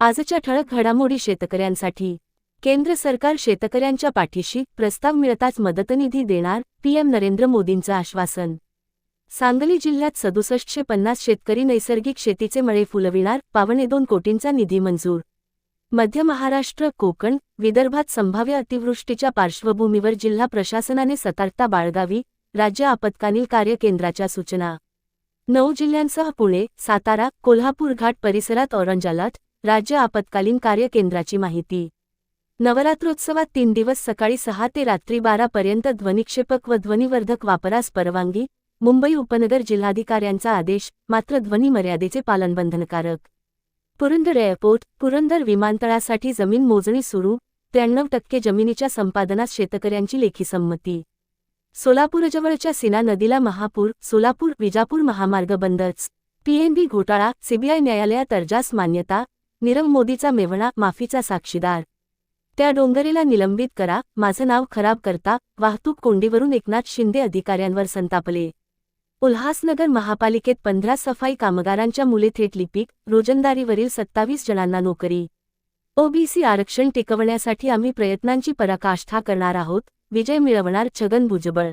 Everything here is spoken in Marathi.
आजच्या ठळक घडामोडी शेतकऱ्यांसाठी केंद्र सरकार शेतकऱ्यांच्या पाठीशी प्रस्ताव मिळताच मदतनिधी देणार पीएम नरेंद्र मोदींचं आश्वासन. सांगली जिल्ह्यात सदुसष्टशे पन्नास शेतकरी नैसर्गिक शेतीचे मळे फुलविणार पावणे दोन कोटींचा निधी मंजूर. मध्य महाराष्ट्र कोकण विदर्भात संभाव्य अतिवृष्टीच्या पार्श्वभूमीवर जिल्हा प्रशासनाने सतर्कता बाळगावी राज्य आपत्कालीन कार्य केंद्राच्या सूचना. नऊ जिल्ह्यांसह पुणे सातारा कोल्हापूर घाट परिसरात ऑरेंज अलर्ट राज्य आपत्कालीन कार्य केंद्राची माहिती. नवरात्रोत्सवात तीन दिवस सकाळी सहा ते रात्री बारापर्यंत ध्वनिक्षेपक व ध्वनिवर्धक वापरास परवानगी मुंबई उपनगर जिल्हाधिकाऱ्यांचा आदेश मात्र ध्वनी मर्यादेचे पालन बंधनकारक. पुरंदर एअरपोर्ट पुरंदर विमानतळासाठी जमीन मोजणी सुरू त्र्याण्णव टक्के जमिनीच्या संपादनास शेतकऱ्यांची लेखी संमती. सोलापूरजवळच्या सीना नदीला महापूर सोलापूर विजापूर महामार्ग बंदच. पीएनबी घोटाळा सीबीआय न्यायालयात अर्जास मान्यता नीरव मोदीचा मेव्हणा माफीचा साक्षीदार. त्या डोंगरेला निलंबित करा माझं नाव खराब करता वाहतूक कोंडीवरून एकनाथ शिंदे अधिकाऱ्यांवर संतापले. उल्हासनगर महापालिकेत पंधरा सफाई कामगारांच्या मुले थेट लिपिक रोजंदारीवरील सत्तावीस जणांना नोकरी. ओबीसी आरक्षण टिकवण्यासाठी आम्ही प्रयत्नांची पराकाष्ठा करणार आहोत विजय मिळवणार छगन भुजबळ.